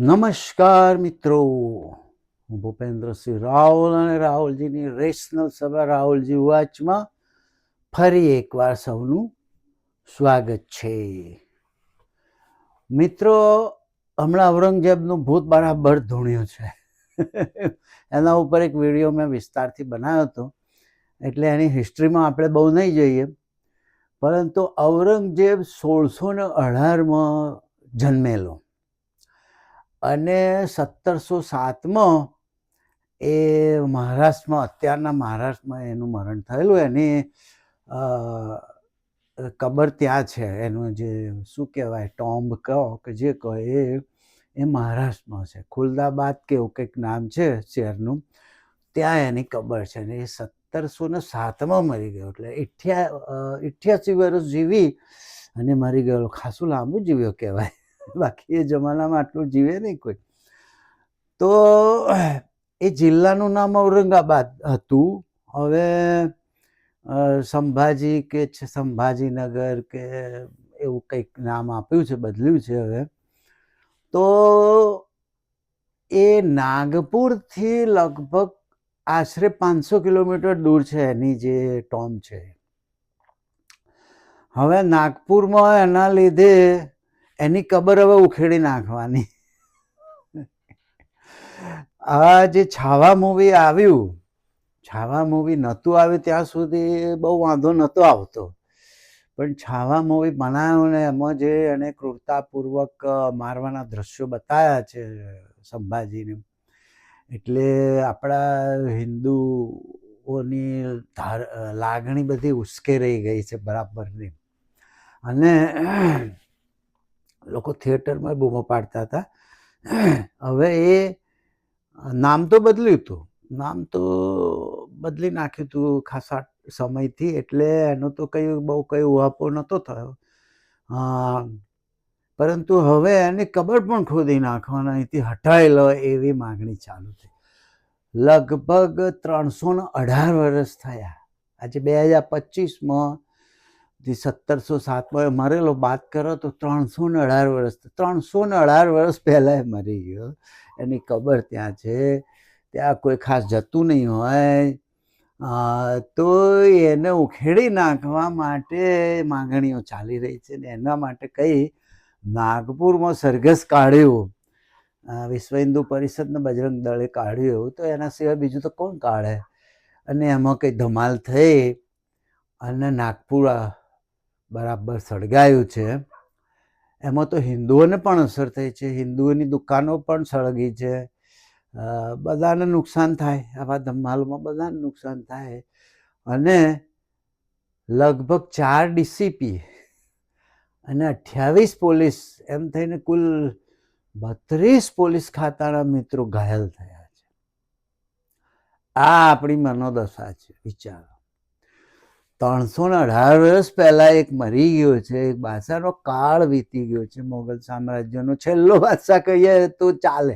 નમસ્કાર મિત્રો. હું ભૂપેન્દ્રસિંહ રાહુલ અને રાહુલજીની રેશનલ સભા રાહુલજી વાચમાં ફરી એકવાર સૌનું સ્વાગત છે. મિત્રો, હમણાં ઔરંગઝેબનું ભૂત બરાબર ધૂણ્યું છે. એના ઉપર એક વીડિયો મેં વિસ્તારથી બનાવ્યો હતો. એટલે એની હિસ્ટ્રીમાં આપણે બહુ નહીં જઈએ. પરંતુ ઔરંગઝેબ સોળસો ને અઢારમાં જન્મેલો. અને સત્તરસો સાતમાં એ મહારાષ્ટ્રમાં, અત્યારના મહારાષ્ટ્રમાં એનું મરણ થયેલું, એની કબર ત્યાં છે, એનું જે શું કહેવાય, ટોમ્બ કહો કે જે કહો એ એ મહારાષ્ટ્રમાં છે. ખુલદાબાદ કે એવું કંઈક નામ છે શહેરનું, ત્યાં એની કબર છે અને એ સત્તરસો ને સાતમાં મરી ગયો. એટલે ઇઠ્યા ઇઠ્યાસી વર્ષ જીવી અને મરી ગયેલો ખાસું લાંબુ જીવ્યો કહેવાય. બાકી એ જમાનામાં આટલું જીવે નહીં કોઈ. તો એ જિલ્લાનું નામ ઔરંગાબાદ હતું. હવે સંભાજી કે સંભાજીનગર કે એવું કંઈક નામ આપ્યું છે, બદલ્યું છે હવે. તો એ નાગપુરથી લગભગ આશરે પાંચસો કિલોમીટર દૂર છે એની જે ટોમ છે. હવે નાગપુરમાં એના લીધે એની કબર હવે ઉખેડી નાખવાની. આ જે છાવા મૂવી આવ્યું, છાવા મૂવી નહોતું આવ્યું ત્યાં સુધી બહુ વાંધો નહોતો આવતો. પણ છાવા મૂવી બનાવ્યું ને એમાં જે એને ક્રૂરતાપૂર્વક મારવાના દ્રશ્યો બતાવ્યા છે સંભાજીને. એટલે આપણા હિન્દુઓની લાગણી બધી ઉશ્કેરાઈ ગઈ છે બરાબરની. અને લોકો થિયેટરમાં બૂમો પાડતા હતા. હવે એ નામ તો બદલ્યું હતું. નામ તો બદલી નાખ્યું હતું ખાસા સમયથી, એટલે એનો તો કંઈ બહુ કંઈ ઉહાપો નહોતો થયો. પરંતુ હવે એની કબર પણ ખોદી નાખવાના અહીંથી હટાવી લો એવી માગણી ચાલુ થઈ. લગભગ ત્રણસો ને અઢાર વર્ષ થયા. આજે બે હજાર પચીસમાં જે સત્તરસો સાતમાં મરેલો વાત કરો તો ત્રણસો ને અઢાર વર્ષ. ત્રણસો ને અઢાર વર્ષ પહેલાં એ મરી ગયો. એની કબર ત્યાં છે. ત્યાં કોઈ ખાસ જતું નહીં હોય. તો એને ઉખેડી નાખવા માટે માંગણીઓ ચાલી રહી છે ને એના માટે કઈ નાગપુરમાં સરઘસ કાઢ્યું. વિશ્વ હિન્દુ પરિષદને બજરંગ દળે કાઢ્યું એવું તો એના સિવાય બીજું તો કોણ કાઢે? અને એમાં કંઈ ધમાલ થઈ અને નાગપુર બરાબર સળગાયું છે. એમાં તો હિન્દુઓને પણ અસર થઈ છે. હિન્દુઓની દુકાનો પણ સળગી છે. બધાને નુકસાન થાય. આવા ધમાલમાં બધાને નુકસાન થાય. અને લગભગ ચાર ડીસીપી અને અઠ્યાવીસ પોલીસ એમ થઈને કુલ બત્રીસ પોલીસ ખાતાના મિત્રો ઘાયલ થયા છે. આ આપણી મનોદશા છે, વિચારો. ત્રણસો ને અઢાર વર્ષ પહેલા એક મરી ગયો છે. એક બાદશાહનો કાળ વીતી ગયો છે. મોગલ સામ્રાજ્યનો છેલ્લો બાદશાહ કહીએ તો ચાલે.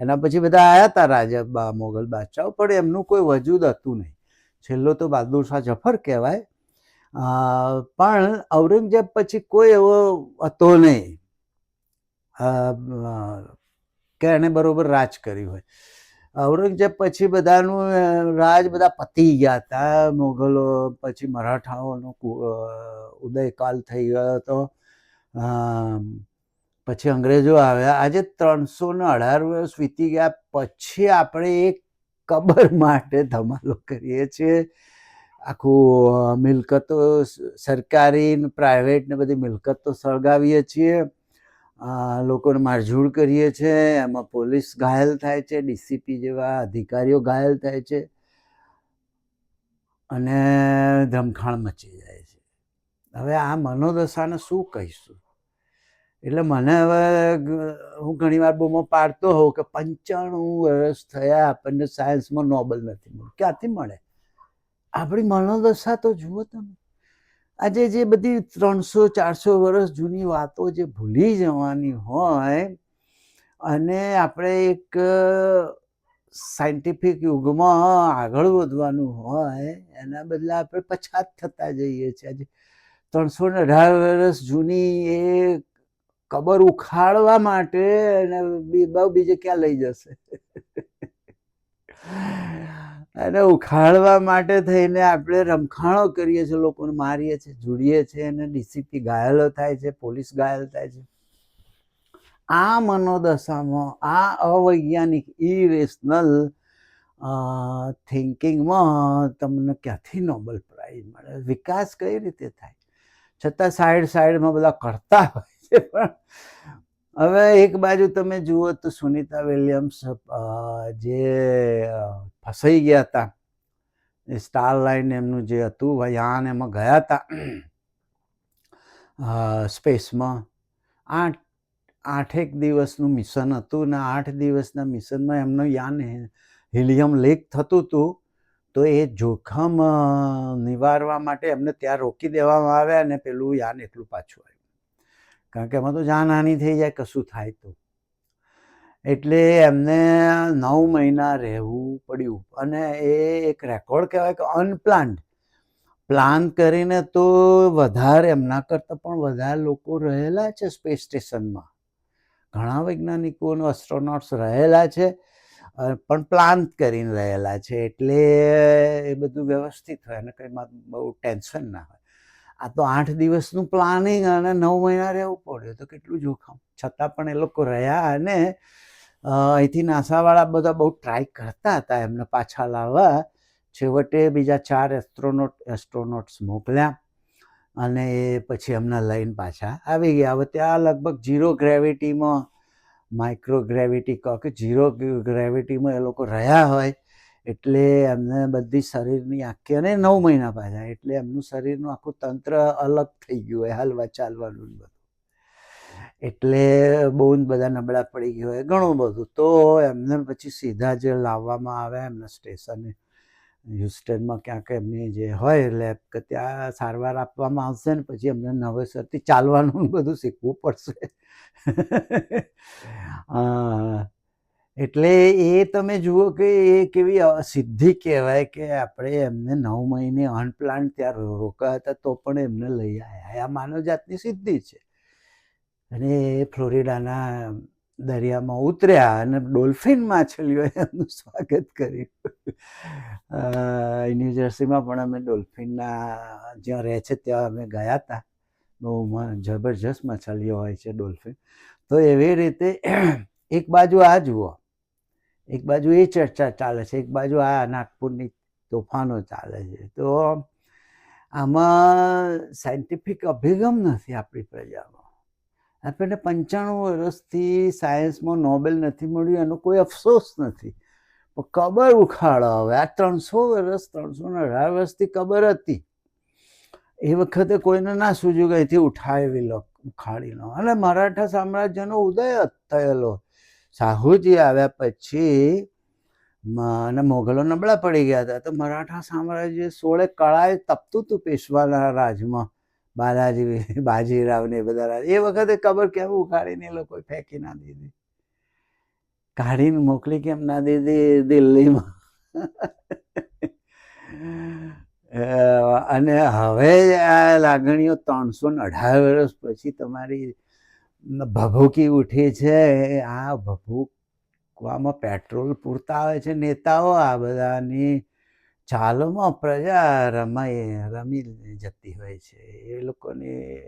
એના પછી બધા આવ્યા હતા રાજા મોગલ બાદશાહ, પણ એમનું કોઈ વજૂદ હતું નહીં. છેલ્લો તો બહાદુર શાહ જફર કહેવાય. પણ ઔરંગઝેબ પછી કોઈ એવો હતો નહીં. કે એણે બરોબર રાજ કર્યું હોય. ઔરંગઝેબ પછી બધાનું રાજ બધા પતી ગયા હતા મોગલો પછી મરાઠાઓનો ઉદયકાલ થઈ ગયો હતો. પછી અંગ્રેજો આવ્યા. આજે ત્રણસો ને અઢાર વર્ષ વીતી ગયા. પછી આપણે એક કબર માટે ધમાલો કરીએ છીએ. આખું મિલકતો સરકારી પ્રાઇવેટ ને બધી મિલકતો સળગાવીએ છીએ. લોકોને મારઝૂડ કરીએ છીએ એમાં પોલીસ ઘાયલ થાય છે, ડીસીપી જેવા અધિકારીઓ ઘાયલ થાય છે અને ધમખાણ મચી જાય છે. હવે આ મનોદશાને શું કહીશું? એટલે મને હવે હું ઘણી વાર બૂમો પાડતો હોઉં કે પંચાણું વર્ષ થયા આપણને સાયન્સમાં નોબલ નથી મળ્યું. ક્યાંથી મળે? આપણી મનોદશા તો જુઓ તમે. આજે જે બધી ત્રણસો, ચારસો વર્ષ જૂની વાતો જે ભૂલી જવાની હોય, અને આપણે એક સાયન્ટિફિક યુગમાં આગળ વધવાનું હોય, એના બદલે આપણે પછાત થતા જઈએ છીએ. આજે ત્રણસો ને અઢાર વર્ષ જૂની એ કબર ઉખાડવા માટે અને બહુ બીજે ક્યાં લઈ જશે? અને ઉખાડવા માટે થઈને આપણે રમખાણો કરીએ છીએ, લોકોને મારીએ છીએ, જુડીએ છીએ અને ડીસીપી ઘાયલો થાય છે, પોલીસ ઘાયલ થાય છે. આ મનોદશામાં, આ અવૈજ્ઞાનિક ઇરેશનલ થિંકિંગમાં તમને ક્યાંથી નોબેલ પ્રાઇઝ મળે? વિકાસ કઈ રીતે થાય? છતાં સાઈડ સાઈડમાં બધા કરતા હોય છે, પણ હવે એક બાજુ તમે જુઓ તો સુનિતા વિલિયમ્સ જે ફસાઈ ગયા હતા સ્ટાર લાઇન એમનું જે હતું યાન એમાં ગયા હતા સ્પેસમાં. આઠ આઠેક દિવસનું મિશન હતું ને આઠ દિવસના મિશનમાં એમનું યાન હિલિયમ લીક થતું હતું, તો એ જોખમ નિવારવા માટે એમને ત્યાં રોકી દેવામાં આવ્યા અને પેલું યાન એટલું પાછું આવ્યું. કારણ કે એમાં તો જાનહાનિ થઈ જાય, કશું થાય તો. એટલે એમને નવ મહિના રહેવું પડ્યું. અને એ એક રેકોર્ડ કહેવાય કે અનપ્લાન્ડ પ્લાન કરીને તો વધારે, એમના કરતાં પણ વધારે લોકો રહેલા છે સ્પેસ સ્ટેશનમાં ઘણા વૈજ્ઞાનિકો એસ્ટ્રોનોટ્સ રહેલા છે પણ પ્લાન કરીને રહેલા છે. એટલે એ બધું વ્યવસ્થિત હોય અને કંઈમાં બહુ ટેન્શન ના હોય. આ તો આઠ દિવસનું પ્લાનિંગ અને નવ મહિના રહેવું પડ્યું. તો કેટલું જોખમ. છતાં પણ એ લોકો રહ્યા અને અહીંથી નાસાવાળા બધા બહુ ટ્રાય કરતા હતા એમને પાછા લાવવા. છેવટે બીજા ચાર એસ્ટ્રોનોટ એસ્ટ્રોનોટ્સ મોકલ્યા અને એ પછી એમને લઈને પાછા આવી ગયા. હવે ત્યાં લગભગ ઝીરો ગ્રેવિટીમાં માઇક્રો ગ્રેવિટી કહો કે ઝીરો ગ્રેવિટીમાં એ લોકો રહ્યા હોય. એટલે એમને બધી શરીરની આખી અને નવ મહિના પાછા એટલે એમનું શરીરનું આખું તંત્ર અલગ થઈ ગયું હોય હાલવા ચાલવાનું બધું. એટલે બહુ બધા નબળા પડી ગયા હોય ઘણું બધું. તો એમને પછી સીધા જે લાવવામાં આવે એમના સ્ટેશને હ્યુસ્ટનમાં ક્યાંક એમની જે હોય લેબ કે ત્યાં સારવાર આપવામાં આવશે ને પછી એમને નવેસરથી ચાલવાનું બધું શીખવું પડશે. અ, એટલે એ તમે જુઓ કે એ કેવી સિદ્ધિ કહેવાય કે આપણે એમને નવ મહિને અનપ્લાન્ટ ત્યાં રોકાયા હતા તો પણ એમને લઈ આવ્યા આ માનવજાતની સિદ્ધિ છે. અને એ ફ્લોરિડાના દરિયામાં ઉતર્યા અને ડોલ્ફિન માછલીઓએ એમનું સ્વાગત કર્યું. ન્યૂજર્સીમાં ન્યૂ જર્સીમાં પણ અમે ડોલ્ફિનના જ્યાં રહે છે ત્યાં અમે ગયા હતા. બહુ જબરજસ્ત માછલીઓ હોય છે ડોલ્ફિન. તો એવી રીતે એક બાજુ આ જુઓ. એક બાજુ એ ચર્ચા ચાલે છે, એક બાજુ આ નાગપુરની તોફાનો ચાલે છે. તો આમાં સાયન્ટિફિક અભિગમ નથી આપણી પ્રજામાં. આપણને પંચાણું વર્ષથી સાયન્સમાં નોબેલ નથી મળ્યું, એનો કોઈ અફસોસ નથી. પણ કબર ઉખાડો હવે આ ત્રણસો વર્ષ, ત્રણસો ને અઢાર વર્ષથી કબર હતી. એ વખતે કોઈને ના સૂજ્યું કે અહીંથી ઉઠાવી લો, ઉખાડી અને મરાઠા સામ્રાજ્યનો ઉદય થયેલો સાહુજી આવ્યા પછી અને મોગલો નબળા પડી ગયા હતા. તો મરાઠા સામ્રાજ્ય સોળે કળાએ તપતું હતું પેશવાના રાજમાં. બાલાજી બાજીરાવ ને બધા રાજ. એ વખતે ખબર કેમ ઉખાડીને એ લોકોએ ફેંકી ના દીધી. કાઢીને મોકલી કેમ ના દીધી દિલ્હીમાં? અને હવે આ લાગણીઓ ત્રણસો ને અઢાર વર્ષ પછી તમારી ભભૂકી ઉઠી છે, આ ભભૂકવામાં પેટ્રોલ પૂરતા આવે છે, નેતાઓ આ બધાની ચાલમાં પ્રજા રમાય રમી જતી હોય છે. એ લોકોની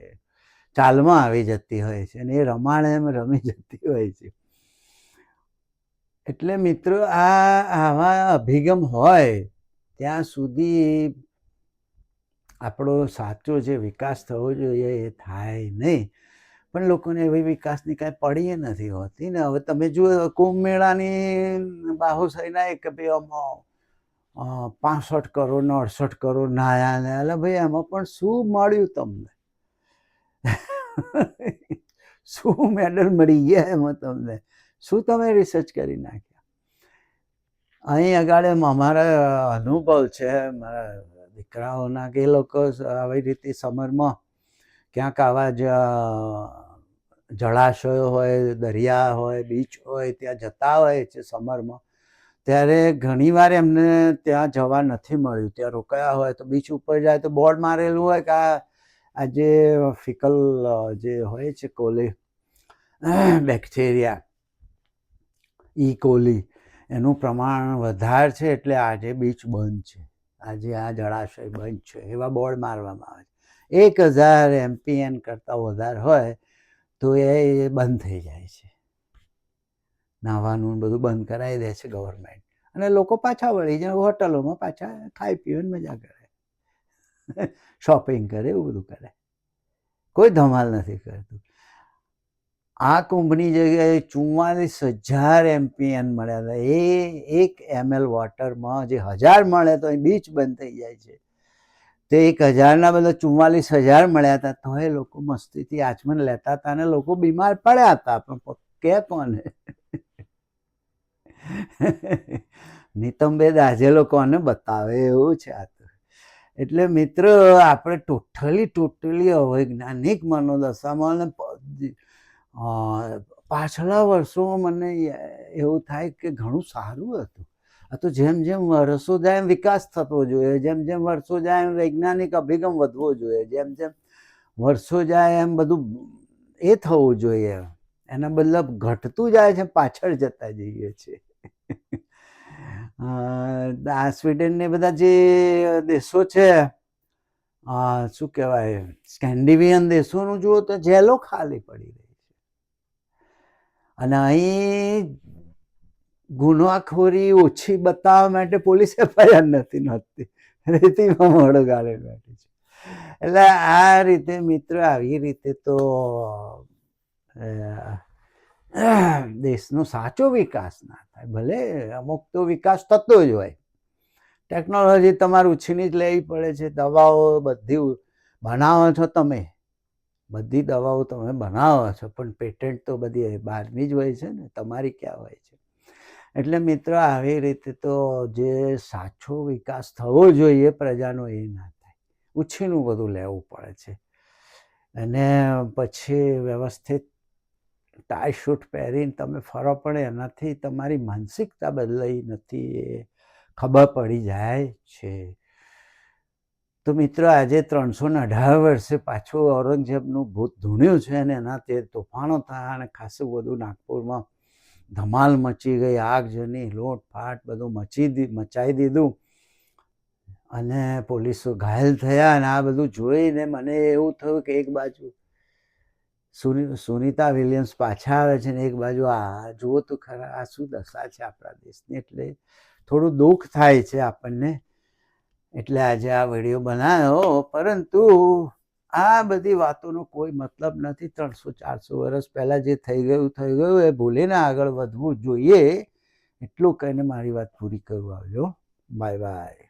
ચાલમાં આવી જતી હોય છે અને એ રમાણે એમ રમી જતી હોય છે. એટલે મિત્રો, આ આવા અભિગમ હોય, ત્યાં સુધી આપણો સાચો જે વિકાસ થવો જોઈએ એ થાય નહીં. પણ લોકોને એવી વિકાસની કાંઈ પડી નથી હોતી ને હવે તમે જુઓ કુંભ મેળાની બાહુસાઈના એક ભાઈ આમાં પાસઠ કરોડ અડસઠ કરોડ નાયા ને એટલે ભાઈ એમાં પણ શું મળ્યું તમને? શું મેડલ મળી ગયા એમાં તમને? શું તમે રિસર્ચ કરી નાખ્યા? અહીં આગળ અમારા અનુભવ છે, મારા દીકરાઓના કે લોકો આવી રીતે સમરમાં ક્યાંક આવા જ જળાશયો હોય, દરિયા હોય, બીચ હોય, ત્યાં જતા હોય છે સમરમાં, ત્યારે ઘણીવાર એમને ત્યાં જવા નથી મળ્યું. ત્યાં રોકાયા હોય તો બીચ ઉપર જાય તો બોર્ડ મારેલું હોય કે આ જે ફિકલ જે હોય છે કોલી, બેક્ટેરિયા, ઈ કોલી, એનું પ્રમાણ વધારે છે એટલે આજે બીચ બંધ છે. આજે આ જળાશય બંધ છે. એવા બોર્ડ મારવામાં આવે છે. એક હજાર એમપીએન કરતાં વધારે હોય, તો એ બંધ થઈ જાય છે. નાહવાનું બધું બંધ કરાવી દે છે ગવર્મેન્ટ અને લોકો પાછા વળી જાય, હોટલોમાં પાછા ખાઈ પીને મજા કરે. શોપિંગ કરે, એવું બધું કરે. કોઈ ધમાલ નથી કરતું. આ કુંભની જગ્યાએ ચુમ્માલીસ હજાર એમપીએન મળ્યા હતા. એ એક એમએલ વોટરમાં જે હજાર મળે તો એ બીચ બંધ થઈ જાય છે. તે એક હજારના બદલે ચુમ્માલીસ હજાર મળ્યા હતા તો એ લોકો મસ્તીથી આચમન લેતા હતા અને લોકો બીમાર પડ્યા હતા, પણ કે કોને નિતંબે આજે લોકોને બતાવે એવું છે આ તો. એટલે મિત્ર, આપણે ટોટલી ટોટલી અવૈજ્ઞાનિક મનોદશામાં અને પાછલા વર્ષોમાં મને એવું થાય કે ઘણું સારું હતું. આ તો જેમ જેમ વર્ષો જાય એમ વિકાસ થતો જોઈએ, જેમ જેમ વર્ષો જાય એમ વૈજ્ઞાનિક અભિગમ વધવો જોઈએ, જેમ જેમ વર્ષો જાય એમ બધું એ થવું જોઈએ. એના બદલે ઘટતું જાય છે, પાછળ જતા જઈએ છીએ. આ સ્વીડનને બધા જે દેશો છે શું કહેવાય સ્કેન્ડિવિયન દેશોનું જુઓ તો જેલો ખાલી પડી રહી છે. અને અહીં ગુનાખોરી ઓછી બતાવવા માટે પોલીસ એફઆઈઆર નથી નહોતી રેતીમાં મોડો ગાળે બેઠી છે. એટલે આ રીતે મિત્રો, આવી રીતે તો દેશનો સાચો વિકાસ ના થાય. ભલે અમુક તો વિકાસ થતો જ હોય. ટેકનોલોજી તમારે ઉછીની જ લેવી પડે છે. દવાઓ બધી બનાવો છો તમે. બધી દવાઓ તમે બનાવો છો. પણ પેટન્ટ તો બધી બહારની જ હોય છે ને. તમારી ક્યાં હોય છે? એટલે મિત્રો, આવી રીતે તો જે સાચો વિકાસ થવો જોઈએ પ્રજાનો એ ના થાય. ઉછીનું બધું લેવું પડે છે. અને પછી વ્યવસ્થિત ટાઈ શૂટ પહેરીને તમે ફરો પડે એનાથી તમારી માનસિકતા બદલાઈ નથી એ ખબર પડી જાય છે. તો મિત્રો, આજે ત્રણસો ને અઢાર વર્ષે પાછું ઔરંગઝેબનું ભૂત ધૂણ્યું છે અને એના તે તોફાનો થયા અને ખાસું બધું નાગપુરમાં ધમાલ મચી ગઈ આગજની લોટ, ફાટ બધું મચી દી, મચાઈ દીધું. અને પોલીસો ઘાયલ થયા અને આ બધું જોઈને મને એવું થયું કે એક બાજુ સુની, સુનિતા વિલિયમ્સ પાછા આવે છે ને એક બાજુ આ જુઓ તો ખરા, આ શું દશા છે આપણા દેશની? એટલે થોડું દુઃખ થાય છે આપણને. એટલે આજે આ વીડિયો બનાવ્યો, પરંતુ આ બધી વાતોનો કોઈ મતલબ નથી. ત્રણસો, ચારસો વર્ષ પહેલાં જે થઈ ગયું થઈ ગયું, એ ભૂલીને આગળ વધવું જોઈએ. એટલું કહીને મારી વાત પૂરી કરું. આવજો. Bye bye.